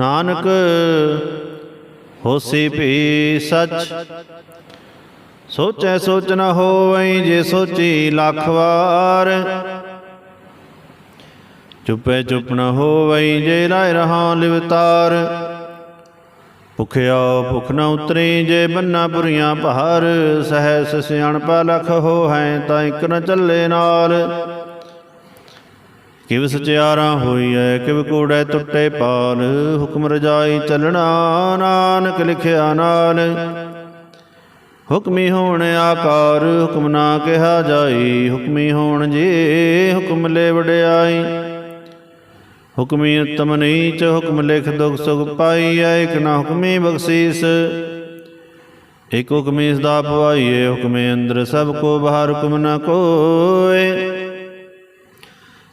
ਨਾਨਕ, ਹੋਸੀ ਭੀ ਸਚ। ਸੋਚੈ ਸੋਚ ਨ ਹੋਵਈ ਜੇ ਸੋਚੀ ਲੱਖ ਵਾਰ। ਚੁੱਪੇ ਚੁੱਪ ਨ ਹੋਵਈ ਜੇ ਰਹਿ ਰਹਾ ਲਿਵਤਾਰ ਭੁਖਿਆ ਭੁਖ ਨ ਉਤਰੀ ਜੇ ਬੰਨਾ ਪੁਰੀਆਂ ਪਹਾਰ। ਸਹਿ ਸਿਆਣਪਾ ਲਖ ਹੋ ਹੈ ਤਾਂ ਇਕ ਨ ਚੱਲੇ ਨਾਲ। ਕਿਵ ਸਚਿਆਰਾ ਹੋਈਐ, ਕਿਵ ਕੂੜੈ ਟੁੱਟੇ ਪਾਲ, ਹੁਕਮ ਰਜਾਈ ਚੱਲਣਾ ਨਾਨਕ ਲਿਖਿਆ ਨਾਲ। ਹੁਕਮੀ ਹੋਣ ਆਕਾਰ, ਹੁਕਮ ਨਾ ਕਿਹਾ ਜਾਈ, ਹੁਕਮੀ ਹੋਣ ਜੀ, ਹੁਕਮ ਲੈ ਵਡਿਆਈ। ਹੁਕਮੀ ਉਤਮ ਨੀਚ, ਹੁਕਮ ਲਿਖ ਦੁਖ ਸੁਖ ਪਾਈਐ, ਇਕ ਨਾ ਹੁਕਮੀ ਬਖਸ਼ੀਸ। ਇਕ ਹੁਕਮੀ ਸਦਾ ਪਵਾਈਏ, ਹੁਕਮੇ ਅੰਦਰ ਸਭ ਕੋ ਬਾਹਰ ਹੁਕਮ ਨਾ ਕੋਏ।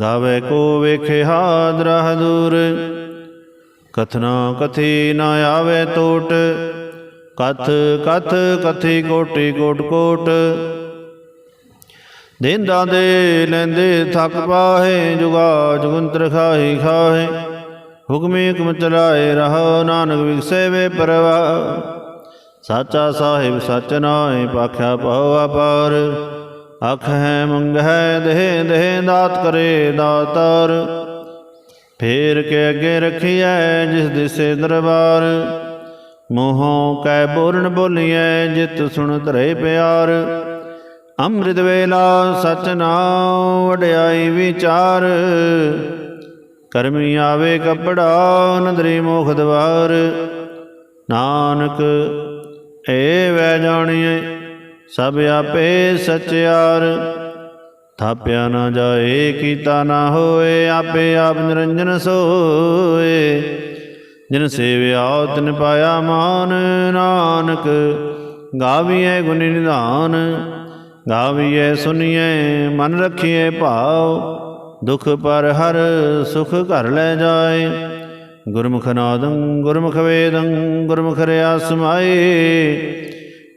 ਗਾਵੇ ਕੋ ਵੇਖੇ ਹਾਦਰਾ ਦੂਰ ਕਥਨਾ ਕਥੀ ਨਾ ਆਵੇ ਟੋਟ। ਕਥ ਕਥ ਕਥੀ ਕੋਟੀ ਕੋਟ ਕੋਟ। ਦੇਂਦਾ ਦੇ ਲੈਂਦੇ ਥੱਕ ਪਾਹੇ, ਜੁਗਾ ਜੁਗੰਤਰ ਖਾਹੀ ਖਾਹੇ। ਹੁਕਮੇ ਹੁਕਮ ਚਲਾਏ ਰਹੋ ਨਾਨਕ ਵਿਗਸੇ ਵੇ ਪਰਵਾ ਸਾਚਾ ਸਾਹਿਬ ਸਚ ਨਾਏ ਪਾਖਿਆ ਪਉ ਅਪਾਰ ਅਖ ਹੈ ਮੰਗ ਹੈ ਦੇਹ ਦੇਹ ਦਾਤ ਕਰੇ ਦਾਤਾਰ। ਫੇਰ ਕੇ ਅੱਗੇ ਰਖੀਐ ਜਿਸ ਦਿਸੇ ਦਰਬਾਰ। ਮੋਹੋਂ ਕੈ ਬੋਲਣ ਬੋਲੀਐ ਜਿਤ ਸੁਣ ਧਰੇ ਪਿਆਰ। ਅੰਮ੍ਰਿਤ ਵੇਲਾ ਸਚ ਨਾਮ ਵਡਿਆਈ ਵਿਚਾਰ। ਕਰਮੀ ਆਵੇ ਕਪੜਾ ਨਦਰੀ ਮੋਖ ਦਵਾਰ। ਨਾਨਕ, ਏ ਵੈ ਜਾਣੀਏ ਸਭ ਆਪੇ ਸਚਿਆਰ ਥਾਪਿਆ ਨਾ ਜਾਏ, ਕੀਤਾ ਨਾ ਹੋਏ, ਆਪੇ ਆਪ ਨਿਰੰਜਨ ਸੋਏ। ਜਿਨ ਸੇਵਿਆ, ਤਿਨ ਪਾਇਆ ਮਾਨ, ਨਾਨਕ। ਗਾਵੀਏ ਗੁਣ ਨਿਧਾਨ ਗਾਵੀਏ ਸੁਣੀਐ ਮਨ ਰੱਖੀਏ ਭਾਉ। ਦੁਖ ਪਰ ਹਰ ਸੁਖ ਘਰ ਲੈ ਜਾਏ। ਗੁਰਮੁਖ ਨਾਦੰ, ਗੁਰਮੁਖ ਵੇਦੰ, ਗੁਰਮੁਖ ਰਿਆ ਸਮਾਏ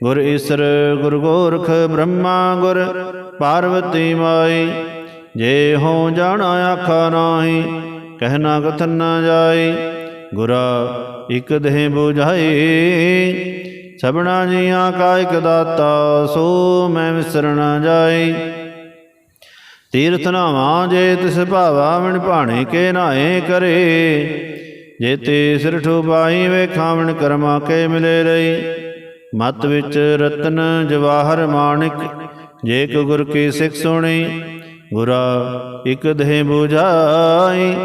ਗੁਰ ਈਸਰ, ਗੁਰ ਗੋਰਖ, ਬ੍ਰਹਮਾ, ਗੁਰ ਪਾਰਵਤੀ ਮਾਈ ਜੇ ਹੋ ਜਾਣਾ ਆਖਾ ਨਾਹੀ ਕਹਿਣਾ ਕਥਨ ਨਾ ਜਾਈ। ਗੁਰਾ ਇਕ ਦੇਹ 부ਝਾਈ ਸਭਨਾ ਜੀਆਂ ਕਾ ਇਕ ਦਾਤਾ, ਸੋ ਮੈਂ ਵਿਸਰਣਾ ਜਾਈ। ਤੀਰਥ ਨਾਵਾਂ ਜੇ ਤਿਸ ਭਾਵਾ ਮਣ ਭਾਣੇ ਕੇ ਨਾਏ ਕਰੇ। ਜੇ ਤੇ ਸਿਰ ਠੁਬਾਈ ਵੇਖਾਵਣ ਕਰਮਾ ਕੇ ਮਿਲੇ ਰਹੀ। ਮਤ ਵਿੱਚ ਰਤਨ ਜਵਾਹਰ ਮਾਣਿਕ, ਜੇ ਕੋ ਗੁਰ ਕੀ ਸਿੱਖ ਸੁਣੀ, ਗੁਰਾ ਇਕ ਦੇਹ 부ਝਾਈ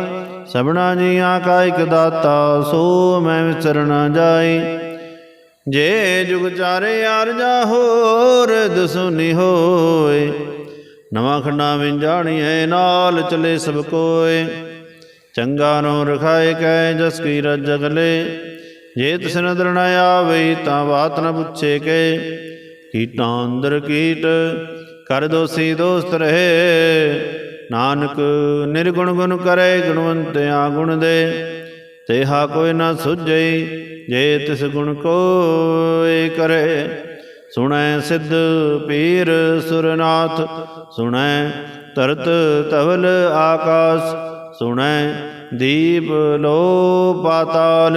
ਸਭਨਾ ਜੀਆਂ ਕਾ ਇਕ ਦਾਤਾ, ਸੋ ਮੈਂ ਵਿਚਰਣਾ ਜਾਈ। ਜੇ ਜੁਗ ਚਾਰੇ ਆਰਜਾ ਹੋਰ ਦਸੁਨੀ ਹੋਏ। ਨਵਾਂ ਖੰਡਾ ਵਿੰਜਾਣੀਏ ਨਾਲ ਚਲੇ ਸਭ ਕੋਏ। ਚੰਗਾ ਨੂੰ ਰਖਾਏ ਕੈ, ਜਸ ਕੀ ਰਜ ਜਗਲੇ ਜੇ ਤਿਸ ਨਦਰ ਨ ਆਵੇ ਤਾਂ ਬਾਤ ਨ ਪੁੱਛੇ ਕੇ। ਕੀਟਾਂ ਅੰਦਰ ਕੀਟ, ਕਰ ਦੋਸੀ ਦੋਸਤ ਰਹੇ। ਨਾਨਕ ਨਿਰਗੁਣ ਗੁਣ ਕਰੇ ਗੁਣਵੰਤ ਆ ਗੁਣ ਦੇ। ਤੇਹਾ ਕੋਈ ਨਾ ਸੁਝਈ ਜੇ ਤਿਸ ਗੁਣ ਕੋਏ ਕਰੇ। ਸੁਣੈ ਸਿੱਧ ਪੀਰ ਸੁਰਨਾਥ, ਸੁਣੈ ਤਰਤ ਤਵਲ ਆਕਾਸ, ਸੁਣੈ ਦੀਪ ਲੋ ਪਾਤਾਲ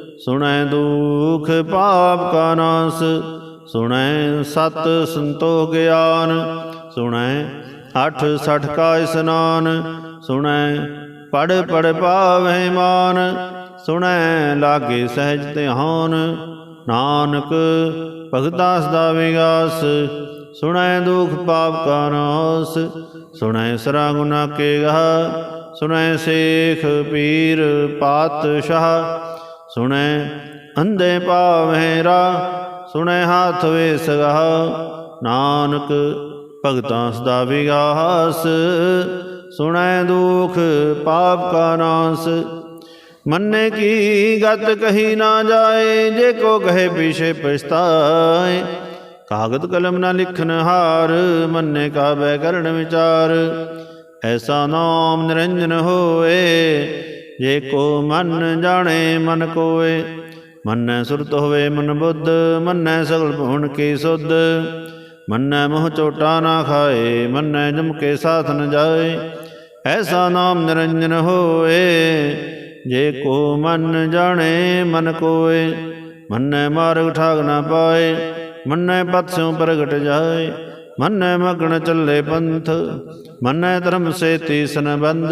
ਸੁਣੈ ਦੁਖ ਪਾਪ ਕਾ ਨਾਸ, ਸੁਣੈ ਸਤ ਸੰਤੋਖ ਗਿਆਨ, ਸੁਣੈ ਅਠ ਸਠ ਕਾ ਇਸਨਾਨ, ਸੁਣੈ ਪੜ ਪੜ ਪਾਵੈ ਮਾਨ, ਸੁਣੈ ਲਾਗੇ ਸਹਿਜ ਧਿਆਨ, ਨਾਨਕ ਭਗਤਾਂ ਦਾ ਵਿਗਾਸ, ਸੁਣੈ ਦੁਖ ਪਾਪ ਕਾ ਨਾਸ, ਸੁਣੈ ਸਰਾ ਗੁਨਾ ਕੇ ਗਹ ਸੁਣੈ ਸੇਖ ਪੀਰ ਪਾਤਸ਼ਾਹ ਸੁਣੈ, ਅੰਧੇ ਪਾਵੈ ਰਾ, ਸੁਣੈ ਹਾਥ ਵੇ ਸਗਹ ਨਾਨਕ ਭਗਤਾਂ ਸਦਾ ਵਿਗਾਸ, ਸੁਣੈ ਦੁਖ ਪਾਪ ਕਾ ਨਾਸ। ਮੰਨੇ ਕੀ ਗਤ ਕਹੀ ਨਾ ਜਾਏ, ਜੇ ਕੋ ਕਹੇ ਪਿਛੇ ਪਛਤਾਏ। ਕਾਗਦ ਕਲਮ ਨਾ ਲਿਖਨ ਹਾਰ, ਮੰਨੇ ਕਾ ਬੈ ਕਰਨ ਵਿਚਾਰ। ਐਸਾ ਨਾਮ ਨਿਰੰਜਨ ਹੋਏ ਜੇ ਕੋ ਮਨ ਜਾਣੇ, ਮਨ ਕੋਏ। ਮੰਨੈ ਸੁਰਤ ਹੋਵੇ ਮਨ ਬੁੱਧ, ਮੰਨੈ ਸਗਲ ਭੁਵਨ ਕੀ ਸੁਧ। ਮੰਨੈ ਮੋਹ ਚੋਟਾ ਨਾ ਖਾਏ, ਮੰਨੈ ਜਮ ਕੇ ਸਾਥ ਨ ਜਾਏ। ਐਸਾ ਨਾਮ ਨਿਰੰਜਨ ਹੋਏ, ਜੇ ਕੋ ਮਨ ਜਾਣੇ, ਮਨ ਕੋਏ। ਮੰਨੈ ਮਾਰਗ ਠਾਗ ਨਾ ਪਾਏ, ਮੰਨੈ ਪਤ ਸਿਉ ਪ੍ਰਗਟ ਜਾਏ। ਮੰਨੈ ਮਗਨ ਚੱਲੇ ਪੰਥ, ਮੰਨੈ ਧਰਮ ਸੇ ਤੀਸਨ ਬੰਦ।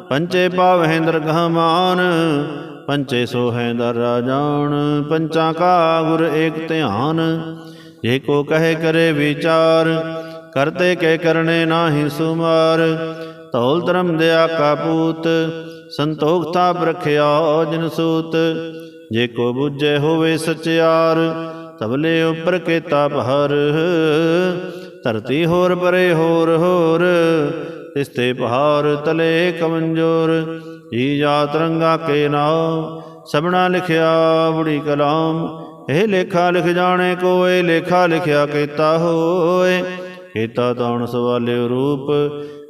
ਪੰਚੇ ਪਾਵਹਿ ਦਰਗਹ ਮਾਨ ਪੰਚੇ ਸੋਹੈ ਦਰ ਰਾਜਾਨ, ਪੰਚਾਂ ਕਾ ਗੁਰ ਏਕ ਧਿਆਨ। ਜੇ ਕੋ ਕਹੇ ਕਰੇ ਵਿਚਾਰ, ਕਰਤੇ ਕੇ ਕਰਨੇ ਨਾਹੀ ਸੁਮਾਰ। ਤੌਲ ਧਰਮ ਦਿਆ ਕਾਪੂਤ ਸੰਤੋਖ ਤਾਪ ਰਖਿਆ ਜਿਨ ਸੂਤ। ਜੇ ਕੋ ਬੁੱਝੇ ਹੋਵੇ ਸਚਿਆਰ, ਤਬਲੇ ਉੱਪਰ ਕੀਤਾ ਪਹਰ। ਧਰਤੀ ਹੋਰ ਪਰੇ ਹੋਰ ਹੋਰ ਤਿਸਤੇ ਪਹਾੜ ਤਲੇ ਕਮੰਜੋਰ, ਜੀ ਜਾਤ ਰੰਗਾ ਕੇ ਨਾਮ ਸਭਨਾ ਲਿਖਿਆ ਬੁੜੀ ਕਲਾਮ, ਇਹ ਲੇਖਾ ਲਿਖ ਜਾਣੇ ਕੋਏ, ਲੇਖਾ ਲਿਖਿਆ ਕੀਤਾ ਹੋਏ, ਕੀਤਾ ਤਾਣ ਸਵਾਲਿਓ ਰੂਪ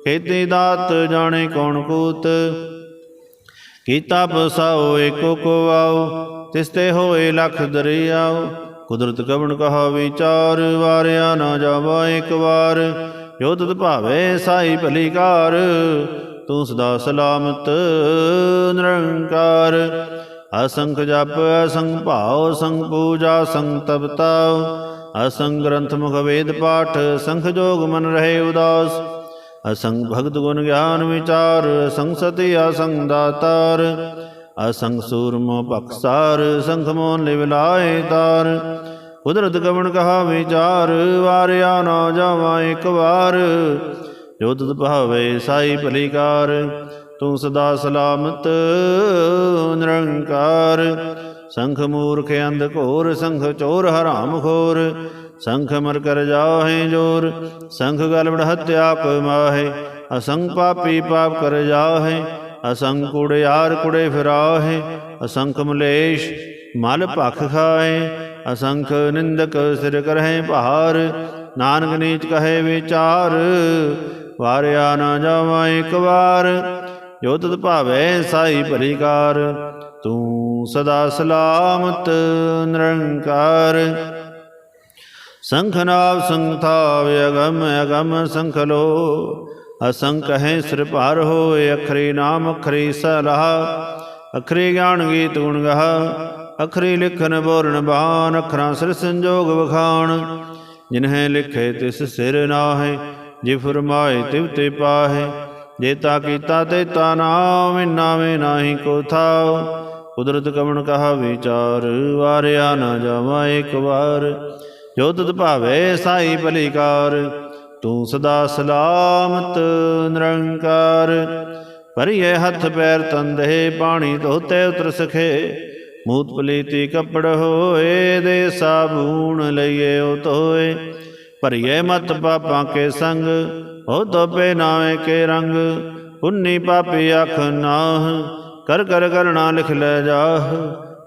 ਖੇਤੀ ਦਾਤ ਜਾਣੇ ਕੌਣ ਕੂਤ, ਕੀਤਾ ਬਸਾਓ ਏਕੋ ਕੋ ਆਓ, ਤਿਸਤੇ ਹੋਏ ਲਖ ਦਰਿਆਓ, ਕੁਦਰਤ ਕਵਣ ਕਹਾ ਵਿਚਾਰ ਵਾਰਿਆ ਨਾ ਜਾਵਾ ਇੱਕ ਵਾਰ ਜੋ ਤਤ ਭਾਵੇ ਸਾਈ ਭਲੀ ਕਾਰ ਤੂੰ ਸਦਾ ਸਲਾਮਤ, ਨਿਰੰਕਾਰ। ਅਸੰਖ ਜਪ, ਅਸੰਖ ਭਾਉ ਸੰਗ ਪੂਜਾ ਸੰਗ ਤਪਤਾ ਅਸੰਗ ਗ੍ਰੰਥ ਮੁਖ ਵੇਦ ਪਾਠ ਸੰਖ ਜੋਗ ਮਨ ਰਹੇ ਉਦਾਸ। ਅਸੰਗ ਭਗਤ ਗੁਣ ਗਿਆਨ ਵਿਚਾਰ ਅਸੰਗ ਸਤੀ ਅਸੰਗ ਦਾਤਾਰ। ਅਸੰਗ ਸੂਰਮੋ ਪਖਸਾਰ ਸੰਖ ਮੋਨ ਲਿਵ ਲਾਏ ਤਾਰ। ਕੁਦਰਤ ਕਵਣ ਕਹਾ ਵਿਚਾਰ ਵਾਰਿਆ ਨਾ ਜਾਵਾ ਇੱਕ ਵਾਰ। ਜੋ ਤੁਧ ਭਾਵੇ ਸਾਈ ਭਲੀਕਾਰ ਤੂੰ ਸਦਾ ਸਲਾਮਤ, ਨਿਰੰਕਾਰ। ਸੰਖ ਮੂਰਖ ਅੰਧ ਘੋਰ, ਸੰਖ ਚੋਰ ਹਰਾਮ ਖੋਰ। ਸੰਖ ਮਰ ਕਰ ਜਾਹੇ ਜੋਰ, ਸੰਖ ਗਲਵੜ ਹਤਿਆ ਕੋ ਮਾਹੇ। ਅਸੰਖ ਪਾਪੀ ਪਾਪ ਕਰ ਜਾਹੇ ਅਸੰਖ ਕੁੜਿਆਰ ਕੁੜੇ ਫਿਰਾਹੇ। ਅਸੰਖ ਮਲੇਸ਼ ਮਲ ਭਖ ਖਾਏ ਅਸੰਖ ਨਿੰਦਕ ਸਿਰ ਕਰਹਿ ਭਾਰ ਨਾਨਕ ਨੀਚ ਕਹੇ ਵਿਚਾਰ, ਵਾਰਿਆ ਨਾ ਜਾਵਾ ਇੱਕ ਵਾਰ, ਜੋ ਤਤ ਭਾਵੇ ਸਾਈ ਭਲੀਕਾਰ ਤੂੰ ਸਦਾ ਸਲਾਮਤ ਨਿਰੰਕਾਰ। ਸੰਖਨਾਵ ਸੰਥਾਵ ਅਗਮ ਅਗਮ ਸੰਖਲੋ ਅਸੰਖ ਹੈ ਸਿਰ ਭਾਰ ਹੋਏ, ਅਖਰੀ ਨਾਮ, ਅਖਰੀ ਸਲਾਹ, ਅਖਰੀ ਗਿਆਨ ਗੀਤ ਗੁਣ ਗਾਹ ਅਖਰੀ ਲਿਖਨ ਬੋਰਨ ਬਾਨ ਅਖਰਾਂ ਸਿਰ ਸੰਜੋਗ ਵਖਾਣ। ਜਿਨਹਿ ਲਿਖੇ ਤਿਸ ਸਿਰ ਨਾਹੇ, ਜੇ ਫਰਮਾਏ ਤਿਵ ਤੇ ਪਾਹੇ। ਜੇ ਤਾ ਕੀਤਾ ਤੇ ਤਾ ਨਾਮ ਨਾਵੇਂ ਨਾਹੀ ਕੋ ਥਾਉ। ਕੁਦਰਤ ਕਵਣ ਕਹਾ ਵਿਚਾਰ, ਵਾਰਿਆ ਨਾ ਜਾਵਾ ਇੱਕ ਵਾਰ। ਜੋ ਤਤ ਭਾਵੇ ਸਾਈ ਭਲੀਕਾਰ ਤੂੰ ਸਦਾ ਸਲਾਮਤ ਨਿਰੰਕਾਰ। ਭਰੀਏ ਹੱਥ ਪੈਰ ਤੰਦੇ ਪਾਣੀ ਧੋਤੇ ਉਤਰ ਸਖੇ। ਮੂਤ ਪਲੀਤੀ ਕੱਪੜ ਹੋਏ ਦੇ ਸਾਬੂਣ ਲਈਏ ਉਹ ਤੋਏ ਭਰੀਏ ਮਤ ਪਾਪਾਂ ਕੇ ਸੰਗ ਹੋ ਤੋਪੇ ਨਾਵੇਂ ਕੇ ਰੰਗ। ਪੁੰਨੀ ਪਾਪੀ ਅਖ ਨਾਹ, ਕਰ ਕਰ ਕਰਣਾ ਲਿਖ ਲੈ ਜਾਹ।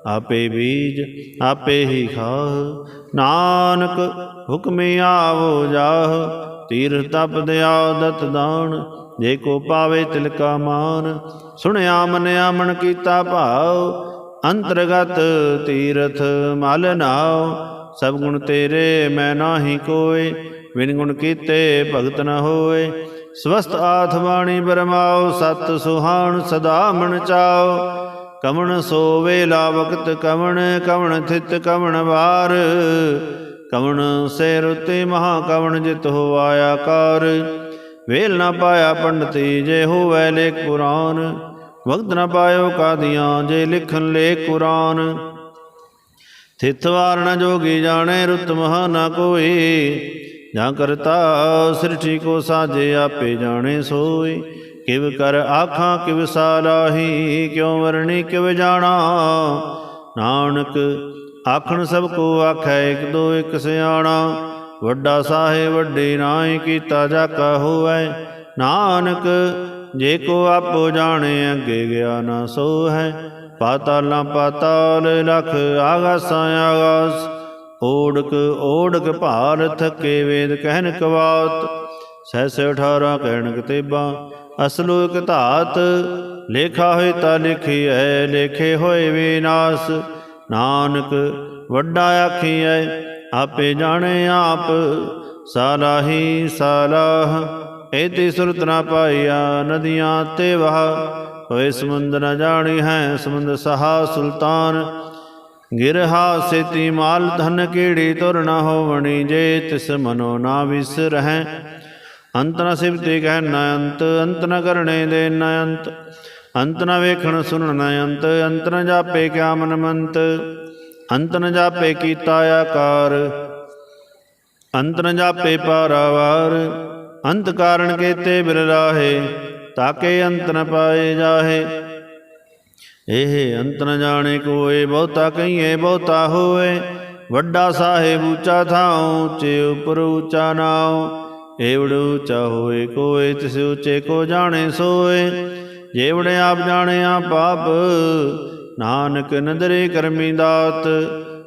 ਆਪੇ ਬੀਜ, ਆਪੇ ਹੀ ਖਾਹ। ਨਾਨਕ ਹੁਕਮੇ ਆਵੋ ਜਾਹ। ਤੀਰ ਤਪ ਦਿਆਦਤ ਦਾਨ, ਜੇ ਕੋ ਪਾਵੇ ਤਿਲਕਾ ਮਾਨ। ਸੁਣਿਆ ਮਨਿਆ ਮਨ ਕੀਤਾ ਭਾਉ ਅੰਤਰਗਤ ਤੀਰਥ ਮਲ ਨਾਉ, ਸਭ ਗੁਣ ਤੇਰੇ ਮੈਂ ਨਾਹੀ ਕੋਏ ਵਿਨ ਗੁਣ ਕੀਤੇ ਭਗਤ ਨ ਹੋਏ। ਸਵਸਤ ਆਥ ਬਾਣੀ ਬਰਮਾਓ ਸਤ ਸੁਹਾਣ ਸਦਾ ਮਨ ਚਾਓ ਕਵਣ ਸੋ ਵੇਲਾ ਵਕਤ ਕਵਣ ਕਵਣ ਥਿਤ ਕਵਣ ਵਾਰ। ਕਵਣ ਸੇ ਰੁਤੇ ਮਹਾ ਕਵਣ ਜਿਤ ਹੋ ਆਇਆ ਕਾਰ। ਵੇਲ ਨਾ ਪਾਇਆ ਪੰਡਤੀ ਜੇ ਹੋਵੇ ਲੇਖ ਕੁਰਾਨ ਵਕਤ ਨਾ ਪਾਇਓ ਕਾਦੀਆਂ ਜੇ ਲਿਖਣ ਲੇ ਕੁਰਾਨ। ਥਿਤ ਵਾਰ ਜੋਗੀ ਜਾਣੇ ਰੁਤ ਮਹਾ ਨਾ ਕੋਈ, ਜਾਂ ਕਰਤਾ ਸ੍ਰਿਸ਼ਟੀ ਕੋ ਸਾਜੇ ਆਪੇ ਜਾਣੇ ਸੋਈ। ਕਿਵ ਕਰ ਆਖਾਂ, ਕਿਵ ਸਾਲਾਹੀ, ਕਿਉ ਵਰਣੀ ਕਿਵ ਜਾਣਾ। ਨਾਨਕ ਆਖਣ ਸਭ ਕੋ ਆਖੈ ਇਕ ਦੋ ਇਕ ਸਿਆਣਾ। ਵੱਡਾ ਸਾਹਿਬ ਵੱਡੇ ਨਾਹੀ ਕੀਤਾ ਜਾਕਾ ਹੋਵੇ। ਨਾਨਕ ਜੇ ਕੋ ਆਪੋ ਜਾਣੇ, ਅੱਗੇ ਗਿਆ ਨਾ ਸੋ ਹੈ। ਪਾਤਾਲਾਂ ਪਾਤਾਲ ਲਖ ਆਗਾਸਾਂ ਆਗਾਸ। ਓੜਕ ਓੜਕ ਭਾਰ ਥਕੇ ਵੇਦ ਕਹਿਨ ਕਵਾਤ। ਸਹਿਸ 18 ਕਹਿਣ ਕਤੇਬਾ, ਅਸਲੋ ਇਕ ਧਾਤ। ਲੇਖਾ ਹੋਏ ਤਾਂ ਹੈ ਲੇਖੇ ਹੋਏ ਵਿਨਾਸ਼ ਨਾਨਕ ਵੱਡਾ ਆਖੀ ਆਖੀਐ ਆਪੇ ਜਾਣੇ ਆਪ। ਸਾਲਾਹੀ ਸਾਲਾਹ ਏਤੀ ਸੁਰਤ ਨਾ ਪਾਈਆ ਨਦੀਆਂ ਤੇ ਵਹ, ਹੋਏ ਸਮੁੰਦ ਨ ਜਾਣੀ ਹੈ ਸਮੁੰਦ ਸਹਾ ਸੁਲਤਾਨ। ਗਿਰਹਾ ਸੇਤੀ ਮਾਲ ਧਨ ਕੀੜੀ ਤੁਰ ਨ ਹੋਵਣੀ ਜੇ ਤਿਸ ਮਨੋ ਨਾ ਵਿਸਰਹਿ ਅੰਤ ਨ ਸਿਵਤੇ ਕਹਿ ਨ ਅੰਤ ਅੰਤ ਨ ਕਰਣੇ ਦੇ ਨ ਅੰਤ। ਅੰਤ ਨ ਵੇਖਣ ਸੁਣਨ ਨ ਅੰਤ ਅੰਤ ਨ ਜਾਪੇ ਕਿਆ ਮਨ ਮੰਤ। ਅੰਤ ਨ ਜਾਪੇ ਕੀਤਾ ਆਕਾਰ, ਅੰਤ ਨ ਜਾਪੇ ਪਾਰਾਵਾਰ। ਅੰਤ ਕਾਰਣ ਕੇਤੇ ਬਿਰਲਾਹੇ ਤਾਕੇ ਅੰਤ ਨ ਪਾਏ ਜਾਹੇ। ਇਹ ਅੰਤ ਨ ਜਾਣੇ ਕੋਏ, ਬਹੁਤਾ ਕਹੀਏ ਬਹੁਤਾ ਹੋਏ। ਵੱਡਾ ਸਾਹਿਬ ਉੱਚਾ ਥਾਉ, ਉੱਚੇ ਉਪਰ ਉੱਚਾ ਨਾਉ। ਏਵੜ ਉੱਚਾ ਹੋਏ ਕੋਏ, ਤਿਸ ਉੱਚੇ ਕੋ ਜਾਣੇ ਸੋਏ। ਜੇਵੜੇ ਆਪ ਜਾਣਿਆ ਪਾਪ ਨਾਨਕ ਨਦਰੇ ਕਰਮੀ ਦਾਤ।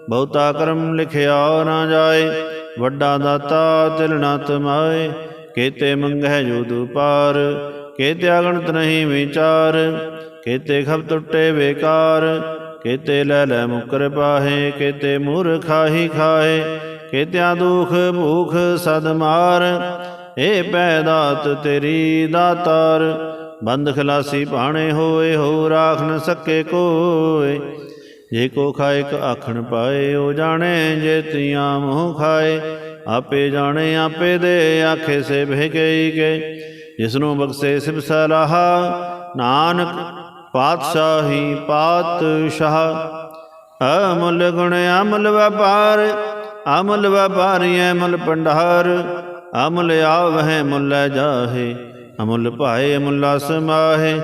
ਬਹੁਤਾ ਕਰਮ ਲਿਖਿਆ ਨਾ ਜਾਏ, ਵੱਡਾ ਦਾਤਾ ਤਿਲ ਨਾ ਤਮਾਏ। ਕੇਤੇ ਮੰਗਹਿ ਜੋ ਦੁਪਾਰ, ਕੇਤੇ ਅਗਣਤ ਨਹੀਂ ਵਿਚਾਰ, ਕੇਤੇ ਖਬ ਟੁੱਟੇ ਬੇਕਾਰ, ਕੇਤੇ ਲੈ ਲੈ ਮੁਕਰ ਪਾਹੇ, ਕੇਤੇ ਮੂਰ ਖਾਹੀ ਖਾਏ ਕੇਤਿਆ ਦੁਖ ਭੂਖ ਸਦ ਮਾਰ ਏ ਪੈ ਦਾਤ ਤੇਰੀ ਦਾਤਾਰ, ਬੰਦ ਖਲਾਸੀ ਭਾਣੇ ਹੋਏ, ਹੋ ਰਾਖ ਨ ਸਕੇ ਕੋਏ। ਜੇ ਕੋ ਖਾਏ ਕ ਆਖਣ ਪਾਏ, ਉਹ ਜਾਣੇ ਜੇ ਤੀਆਂ ਮੂੰਹ ਖਾਏ। ਆਪੇ ਜਾਣੇ, ਆਪੇ ਦੇ ਆਖੇ ਸੇ ਬਹਿ ਗਈ ਕੇ ਜਿਸ ਨੂੰ ਬਖਸ਼ੇ ਸਿਬ ਸਲਾਹਾ, ਨਾਨਕ ਪਾਤਸ਼ਾਹੀ ਪਾਤਸ਼ਾਹ। ਅਮੁੱਲ ਗੁਣ, ਅਮਲ ਵਪਾਰ, ਅਮਲ ਵਪਾਰੀ ਅਮੁੱਲ ਪੰਡਾਰ ਅਮੁੱਲ ਆਵਹਿ, ਮੁੱਲ ਜਾਹੇ, ਅਮੁੱਲ ਭਾਏ, ਅਮੁੱਲਾ ਸਮਾਹੇ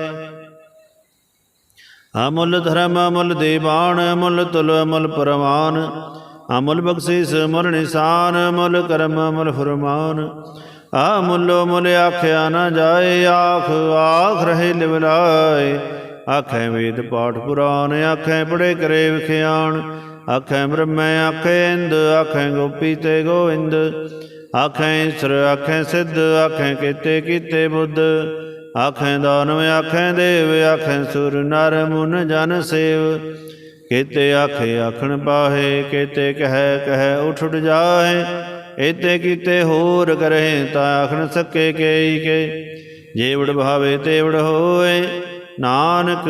ਅਮੁੱਲ ਧਰਮ, ਅਮੁੱਲ ਦੇਵਾਨ, ਅਮੁੱਲ ਤੁਲ, ਅਮੁੱਲ ਪਰਮਾਨ ਅਮੁੱਲ ਬਖਸ਼ਿਸ, ਮੁੱਲ ਨਿਸ਼ਾਨ ਅਮੁੱਲ ਕਰਮ ਅਮੁੱਲ ਫਰਮਾਨ। ਮੁੱਲੋ ਮੁੱਲ ਆਖਿਆ ਨਾ ਜਾਏ, ਆਖ ਆਖ ਰਹੇ ਲਿਵਲਾਏ। ਆਖੈ ਵੇਦ ਪਾਠ ਪੁਰਾਨ, ਆਖੈ ਪੜੇ ਕਰੇ ਵਿਖਿਆਣ ਆਖੈ ਬ੍ਰਹਮੈ, ਆਖੇ ਇੰਦ, ਆਖੇ ਗੋਪੀ ਤੇ ਗੋਇੰਦ। ਆਖੈ ਈਸ਼ਰ, ਆਖੇ ਸਿੱਧ, ਆਖੇ ਕੀਤੇ ਕੀਤੇ ਬੁੱਧ। ਆਖੈ ਦਾਨਵ, ਆਖੈ ਦੇਵ, ਆਖੈ ਸੁਰ, ਨਰ, ਮੁਨ, ਜਨ, ਸੇਵ। ਕੀਤੇ ਆਖੇ ਆਖਣ ਪਾਹੇ ਕੀਤੇ ਕਹਿ ਕਹਿ ਉਠ ਉਠ ਜਾਹੇ। ਏਤੇ ਕੀਤੇ ਹੋਰ ਕਰੇ ਤਾਂ ਆਖਣ ਸਕੇ ਕੇਈ ਕੇ। ਜੇਵੜ ਭਾਵੇ ਤੇਵੜ ਹੋਏ, ਨਾਨਕ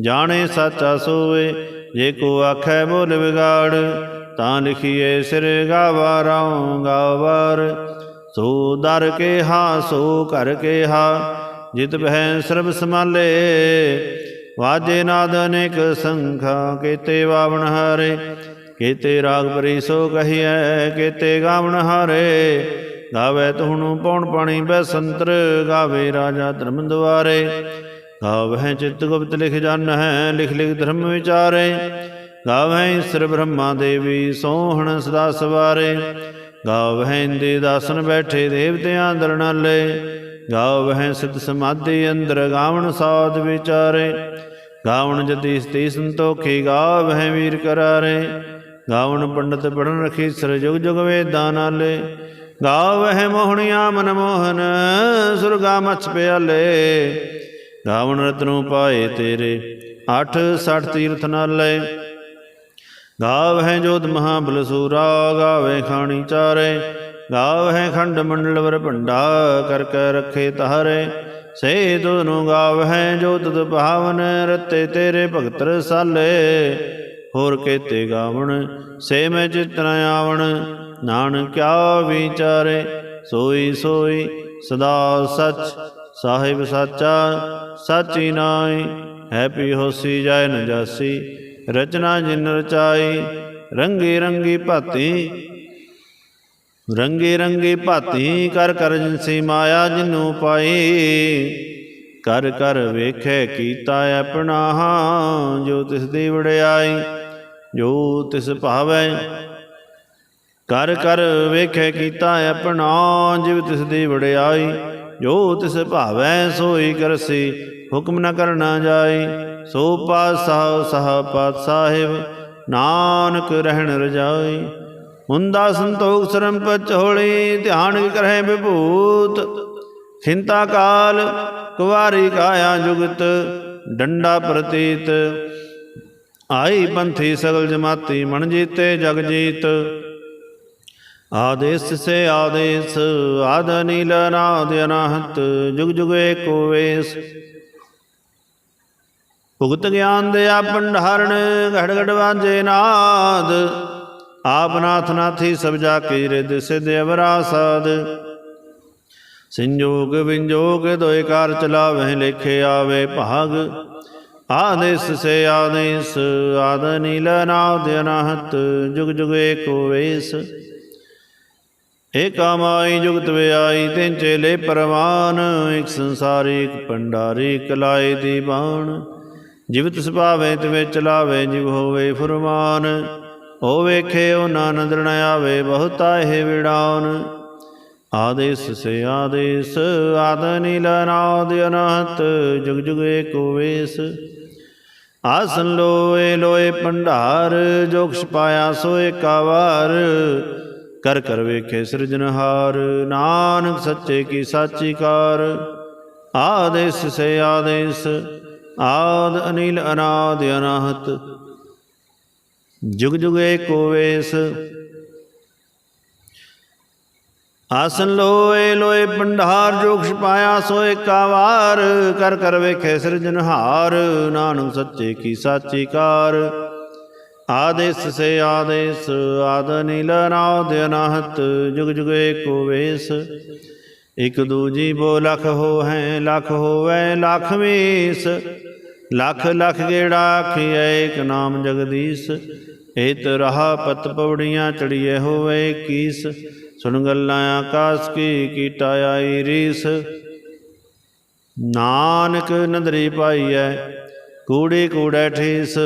ਜਾਣੇ ਸਾਚਾ ਸੋਏ। ਜੇ ਕੋ ਆਖੈ ਬੋਲ ਵਿਗਾੜ, ਤਾਂ ਲਿਖੀਏ ਸਿਰ ਗਾਵਾਰਾਂ ਗਾਵਾਰ। ਸੋ ਦਰ ਕੇ ਹਾ, ਸੋ ਕਰ ਕੇ ਹਾ, ਜਿਤ ਬਹਿ ਸਰਬ ਸਮਾਲੇ ਵਾਜੇ ਨਾਦ ਅਨੇਕ ਸੰਖਾ, ਕੀਤੇ ਵਾਵਣ ਹਾਰੇ, ਕੀਤੇ ਰਾਗ ਪਰੀ ਸੋ ਕਹੀਐ, ਕੀਤੇ ਗਾਵਣ ਹਾਰੇ। ਗਾਵੇ ਤੁਹਣੂ ਪੌਣ ਪਾਣੀ ਬੈਸੰਤਰ ਗਾਵੇ ਰਾਜਾ ਧਰਮ ਦੁਆਰੇ ਗਾਵਹਿ ਚਿਤ ਗੁਪਤ ਲਿਖ ਜਨ ਹੈ, ਲਿਖ ਲਿਖ ਧਰਮ ਵਿਚਾਰੇ। ਗਾਵਹਿ ਈਸ਼ਰ ਬ੍ਰਹਮਾ ਦੇਵੀ ਸੋਹਣ ਸਦਾ ਸਵਾਰੇ। ਗਾਵਹਿ ਇੰਦੇ ਦਾਸਨ ਬੈਠੇ ਦੇਵਤਿਆਂ ਦਰਨਾਲੇ ਗਾਵਹਿ ਸਿਧ ਸਮਾਧੀ ਅੰਦਰ, ਗਾਵਣ ਸਾਧ ਵਿਚਾਰੇ, ਗਾਵਣ ਜਤੀ ਸਤੀ ਸੰਤੋਖੀ ਗਾਵਹਿ ਵੀਰ ਕਰਾਰੇ, ਗਾਵਣ ਪੰਡਤ ਪੜਨ ਰਖੀ ਸਰ ਜੁਗ ਜੁਗ ਵੇਦਾਂ ਨਾਲੇ ਗਾਵਹਿ ਮੋਹਣੀਆਂ ਮਨ ਮੋਹਨ, ਸੁਰਗਾ ਮਛ ਪਿਆਲੇ, ਗਾਵਣ ਰਤਨੂ ਪਾਏ ਤੇਰੇ, ਅੱਠ ਸਠ ਤੀਰਥ ਨਾਲੇ ਗਾਵ ਗਾਵਹਿ ਜੋਤ ਮਹਾਬਲ ਬਲਸੂਰਾ ਗਾਵੇ ਖਾਣੀ ਚਾਰੇ। ਗਾਵ ਹੈ ਖੰਡ ਮੰਡਲ ਵਰ ਭੰਡਾ, ਕਰ ਕੇ ਰਖੇ ਤਾਰੇ ਸੇ ਤੁਧਨੂੰ ਗਾਵਹਿ ਜੋ ਤੁਧ ਭਾਵਨ, ਰਤੇ ਤੇਰੇ ਭਗਤ ਰਸਾਲੇ। ਹੋਰ ਕੇਤੇ ਗਾਵਣ, ਸੇ ਮੈਂ ਚਿਤਨ ਆਵਣ, ਨਾਨਕ ਕਿਆ ਵਿਚਾਰੇ ਸੋਈ ਸੋਈ ਸਦਾ ਸਚ, ਸਾਹਿਬ ਸਾਚਾ, ਸਾਚੀ ਨਾਈ ਹੈਪੀ ਹੋਸੀ ਜਾਇ ਨ ਰਚਨਾ ਜਿਨ ਰਚਾਈ, ਰੰਗੀ ਰੰਗੀ ਭਾਤੀ। ਰੰਗੇ ਰੰਗੇ ਭਾਤੀ, ਕਰ ਕਰ ਜਿਨਸੀ ਮਾਇਆ ਜਿਨੂੰ ਪਾਈ। ਕਰ ਕਰ ਵੇਖੈ ਕੀਤਾ ਆਪਣਾ, ਜੋ ਤਿਸ ਦੀ ਵਡਿਆਈ, ਜੋ ਤਿਸ ਭਾਵੈ। ਕਰ ਕਰ ਵੇਖੈ ਕੀਤਾ ਆਪਣਾ, ਜਿਵ ਤਿਸ ਦੀ ਵਡਿਆਈ, ਜੋ ਤਿਸ ਭਾਵੈ, ਸੋਈ ਕਰਸੀ, ਹੁਕਮ ਨਾ ਕਰਨਾ ਜਾਈ। ਸੋ ਪਾਤਸ਼ਾਹ ਸਹ ਪਾਤ ਸਾਹਿਬ, ਨਾਨਕ ਰਹਿਣ ਰਜਾਈ। ਹੁੰਦਾ ਸੰਤੋਖ ਸਰਮ ਪਚੋਲੀ ਧਿਆਨ ਕਰਹਿ ਵਿਭੂਤ। ਖਿੰਤਾ ਕਾਲ, ਕੁਵਾਰੀ ਕਾਇਆ ਜੁਗਤ, ਡੰਡਾ ਪ੍ਰਤੀਤ। ਆਈ ਪੰਥੀ ਸਗਲ ਜਮਾਤੀ, ਮਨ ਜੀਤੇ ਜਗ ਜੀਤ। ਆਦੇਸ ਸੇ ਆਦੇਸ, ਆਦ ਨੀਲ ਨਾਦ ਅਨਾਹਤ, ਜੁਗ ਜੁਗ ਏਕੋ ਵੇਸ। ਭੁਗਤ ਗਿਆਨ ਦੇ ਆ ਭੰਡਾਰਣ ਘੜ ਘੜ ਵਾਜੇ ਨਾਦ। ਆਪ ਨਾਥ ਨਾਥੀ ਸਭ ਜਾ ਕੇ ਰਿਦ ਸਿਧ ਅਵਰਾ ਸਾਧ ਸੰਜੋਗ ਵਿੰਜੋਗ ਦੋਇ ਕਾਰ ਚਲਾਵੇ, ਲੇਖੇ ਆਵੇ ਭਾਗ। ਆਦੇਸ ਸੇ ਆਦੇਸ, ਆਦ ਨੀਲ ਨਾਦ ਅਨਾਹਤ, ਜੁਗ ਜੁਗ ਏਕੋ ਵੇਸ। ਏਕਾ ਜੁਗਤ ਵਿਆਈ, ਤਿਨ ਚੇਲੇ ਪਰਵਾਨ, ਇਕ ਸੰਸਾਰੀ, ਇਕ ਪੰਡਾਰੀ ਕਲਾਏ ਦੀ ਬਾਣ ਜਿਵਤ ਸੁਭਾਵੇ ਤਿਵੇਂ ਚਲਾਵੇ ਜਿਵ ਹੋਵੇ ਫੁਰਮਾਨ। ਹੋ ਵੇਖੇ ਉਹ ਨਾਨੰਦ ਨ ਆਵੇ, ਬਹੁਤਾ ਇਹ ਵਿੜਾਉਨ ਆਦੇਸ ਸੇ ਆਦੇਸ, ਆਦ ਨੀਲ ਨਾਦ ਅਨਹਤ, ਜੁਗ ਜੁਗ ਏਕੋ ਵੇਸ। ਆਸਨ ਲੋਏ ਲੋਏ ਭੰਡਾਰ, ਜੋ ਕੁਛ ਪਾਇਆ ਸੋ ਏਕਾ ਕਰ ਕਰ ਵੇਖੇ ਸਿਰਜਨਹਾਰ ਨਾਨਕ ਸੱਚੇ ਕੀ ਸਾਚੀ ਕਾਰ। ਆਦੇਸ ਸੇ ਆਦੇਸ ਆਦ ਅਨਿਲ ਅਨਾਦ ਅਨਾਹਤ। ਜੁਗ ਜੁਗ ਏਕੋ ਵੇਸ। ਆਸਨ ਲੋਏ ਲੋਏ ਭੰਡਾਰ ਜੋ ਪਾਇਆ ਸੋ ਏਕਾਵਾਰ ਕਰ ਕਰ ਵੇਖੇ ਸਿਰਜਨਹਾਰ ਨਾਨਕ ਸੱਚੇ ਕੀ ਸਾਚੀ ਕਾਰ। ਆਦੇਸ ਸੇ ਆਦੇਸ, ਆਦ ਅਨਿਲ ਨਾਦ ਅਨਾਹਤ, ਜੁਗ ਜੁਗ ਏਕੋ ਵੇਸ। ਇਕ ਦੂਜੀ ਬੋ ਲਖ ਹੋ ਹੈ ਲਖ ਹੋਵੇ ਲਖ ਵੇਸ ਲਖ ਲਖ ਗੇੜਾ ਆਖੀਐ ਇਕ ਨਾਮ ਜਗਦੀਸ਼। ਏਤ ਰਹਾ ਪਤ ਪਵੜੀਆਂ ਚੜੀਏ ਹੋਵੇ ਕੀਸ। ਸੁਣ ਗੱਲਾਂ ਆਕਾਸ ਕੀ ਕੀਟਾ ਆਈ ਰੀਸ। ਨਾਨਕ ਨਦਰੀ ਪਾਈਐ, ਕੂੜੇ ਕੂੜੇ ਠੀਸ।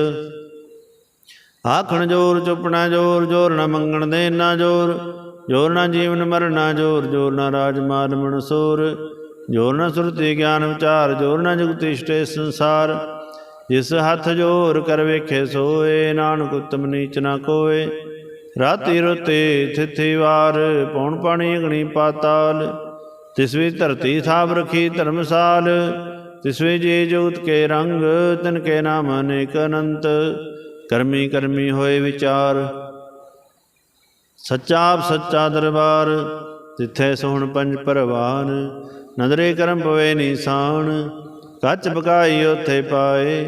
ਆਖਣ ਜੋਰ ਚੁਪਣਾ ਜੋਰ ਜੋਰ ਨਾ ਮੰਗਣ ਦੇ ਨਾ ਜੋਰ। ਜੋਰ ਨਾ ਜੀਵਨ ਮਰਨਾ ਜੋਰ ਜੋਰ ਨਾ ਰਾਜ ਮਾਨ ਮਨਸੂਰ ਜੋਰ ਨਾ ਸੁਰਤੀ ਗਿਆਨ ਵਿਚਾਰ, ਜੋਰ ਨਾ ਜੁਗਤੀ ਸਟੇ ਸੰਸਾਰ। ਜਿਸ ਹੱਥ ਜੋਰ ਕਰ ਵੇਖੇ ਸੋਏ, ਨਾਨਕ ਉਤਮ ਨੀਚ ਨਾ ਕੋਏ। ਰਾਤੀ ਰੋਤੇ ਥਿਥੀ ਵਾਰ, ਪੌਣ ਪਾਣੀ ਅਗਣੀ ਪਾਤਾਲ। ਤਿਸ ਵੀ ਧਰਤੀ ਥਾਪ ਰਖੀ ਧਰਮਸਾਲ। ਤਿਸ ਵੀ ਜੀ ਜੁਗਤ ਕੇ ਰੰਗ, ਤਨ ਕੇ ਨਾਮ ਅਨੇਕ ਅਨੰਤ। ਕਰਮੀ ਕਰਮੀ ਹੋਏ ਵਿਚਾਰ। ਸੱਚਾ ਆਪ ਸੱਚਾ ਦਰਬਾਰ, ਤਿੱਥੇ ਸੋਹਣ ਪੰਜ ਪਰਵਾਨ ਨਦਰੇ ਕਰਮ ਪਵੇ ਨਿਸ਼ਾਨ, ਕੱਚ ਬਕਾਈ ਉਥੇ ਪਾਏ,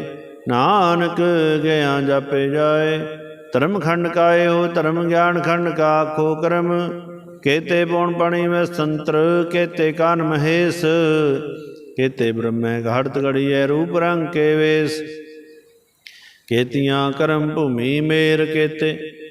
ਨਾਨਕ ਗਿਆ ਜਾਪੇ ਜਾਏ, ਧਰਮ ਖੰਡ ਕਾਏ ਹੋ, ਧਰਮ ਗਿਆਨ ਖੰਡ ਕਾ ਆਖੋ ਕਰਮ, ਕੇਤੇ ਪੌਣ ਪਾਣੀ ਮੈਂ ਸੰਤਰ, ਕੇਤੇ ਕਾਨ ਮਹੇਸ਼, ਕੇਤੇ ਬ੍ਰਹਮੈ ਘੜਤ ਘੜੀਐ ਰੂਪ ਰੰਗ ਕੇ ਵੇਸ, ਕੇਤੀਆਂ ਕਰਮ ਭੂਮੀ ਮੇਰ ਕੇਤੇ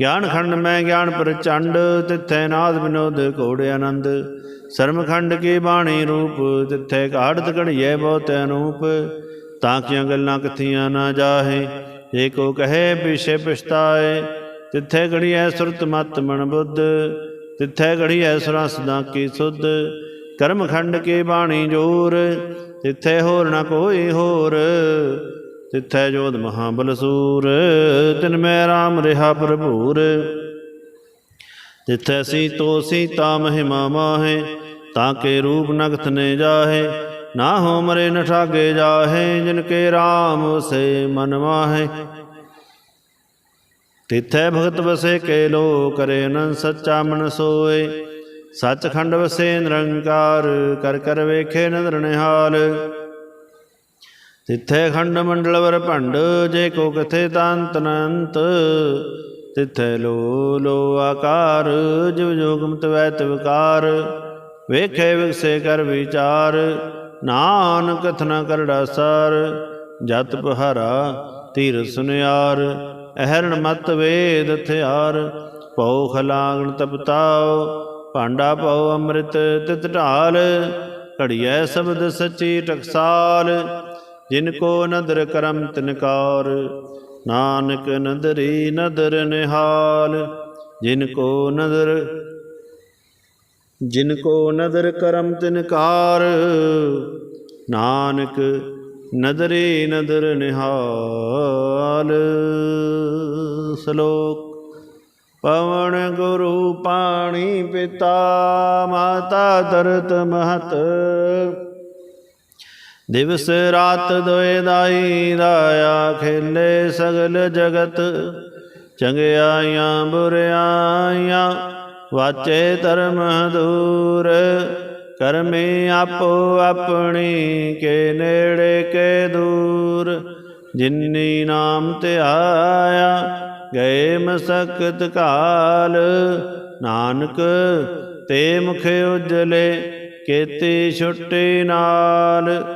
ਗਿਆਨ ਖੰਡ ਮੈਂ ਗਿਆਨ ਪ੍ਰਚੰਡ, ਤਿੱਥੈ ਨਾਦ ਵਿਨੋਦ ਘੋੜੇ ਆਨੰਦ। ਸਰਮਖੰਡ ਕੀ ਬਾਣੀ ਰੂਪ, ਤਿੱਥੈ ਘਾੜਤ ਘੜੀਏ ਬਹੁਤ ਅਨੂਪ। ਤਾਂ ਕੀਆਂ ਗੱਲਾਂ ਕਥੀਆਂ ਨਾ ਜਾਹੇ, ਜੇ ਕੋ ਕਹੇ ਪਿਛੇ ਪਛਤਾਏ। ਤਿੱਥੈ ਘੜੀਐ ਸੁਰਤ ਮਤ ਮਨ ਬੁੱਧ, ਤਿੱਥੈ ਘੜੀਐ ਸੁਰਾਂ ਸਦਾ ਕੀ ਸੁਧ। ਕਰਮ ਖੰਡ ਕੀ ਬਾਣੀ ਜੋਰ, ਤਿੱਥੈ ਹੋਰ ਨਾ ਕੋਈ ਹੋਰ। ਤਿੱਥੈ ਜੋਧ ਮਹਾਬਲ ਸੂਰ ਤਿਨ ਮੈਂ ਰਾਮ ਰਿਹਾ ਭਰਪੂਰ। ਤਿੱਥੈ ਸੀ ਤੋ ਸੀਤਾ ਮਹਿਮਾ ਮਾਹੇ, ਤਾਂ ਕੇ ਰੂਪ ਨਗਤ ਨੇ ਜਾਹੇ, ਨਾ ਹੋ ਮਰੇ ਨ ਠਾਗੇ ਜਾਹੇ, ਜਿਨ ਕੇ RAM ਵਸੇ ਮਨ ਮਾਹੇ। ਤਿੱਥੈ ਭਗਤ ਵਸੇ ਕੇ ਲੋ ਕਰੇ ਅਨੰਦ ਸੱਚਾ ਮਨ ਸੋਏ, ਸੱਚਖੰਡ ਵਸੇ ਨਿਰੰਕਾਰ, ਕਰ ਕਰ ਵੇਖੇ ਨਦਰ ਨਿਹਾਲ। ਤਿੱਥੈ ਖੰਡ ਮੰਡਲ ਵਰ ਭੰਡ, ਜੇ ਕੋ ਕਥੇ ਤਾਂਤ ਅਨੰਤ ਤਿੱਥੈ ਲੋ ਲੋ ਆਕਾਰ, ਜਿਵ ਜੋਗਮਤ ਵੈਤ ਵਿਕਾਰ ਵੇਖੇ ਵਿਗਸੇ ਕਰ ਵਿਚਾਰ ਨਾਨ ਕਥਨਾ ਕਰੜਾ ਸਾਰ ਜਤ ਪਹਾਰਾ ਤੀਰ ਸੁਨਿਆਰ, ਅਹਰਣ ਮਤ ਵੇਦ ਹਥਿਆਰ। ਪਉ ਖਲਾਗਣ ਤਪਤਾਓ ਭਾਂਡਾ ਪਉ ਅੰਮ੍ਰਿਤ ਤਿਤ ਢਾਲ। ਘੜੀਐ ਸ਼ਬਦ ਸੱਚੀ ਟਕਸਾਲ। ਜਿਨ ਕੋ ਨਦਰ ਕਰਮ ਤਿਨਕਾਰ, ਨਾਨਕ ਨਦਰੀ ਨਦਰ ਨਿਹਾਲ, ਜਿਨ ਕੋ ਨਦਰ, ਜਿਨ ਕੋ ਨਦਰ ਕਰਮ ਤਿਨਕਾਰ, ਨਾਨਕ ਨਦਰੇ ਨਦਰ ਨਿਹਾਲ। ਸ਼ਲੋਕ, ਪਵਨ ਗੁਰੂ ਪਾਣੀ ਪਿਤਾ, ਮਾਤਾ ਤਰਤ ਮਹਤ ਦਿਵਸ ਰਾਤ ਦੋਏ ਦਾਈ ਦਾਇਆ ਖੇਲੇ ਸਗਲ ਜਗਤ, ਚੰਗਿਆਈਆਂ ਬੁਰਿਆਈਆਂ ਵਾਚੇ ਧਰਮ ਦੂਰ, ਕਰਮੀ ਆਪੋ ਆਪਣੀ ਕੇ ਨੇੜੇ ਕੇ ਦੂਰ। ਜਿਨੀ ਨਾਮ ਤੇ ਆਇਆ, ਗਏ ਮਸਕਤ ਕਾਲ। ਨਾਨਕ ਤੇ ਮੁਖ ਉਜਲੇ, ਕੇਤੀ ਛੁੱਟੀ ਨਾਲ।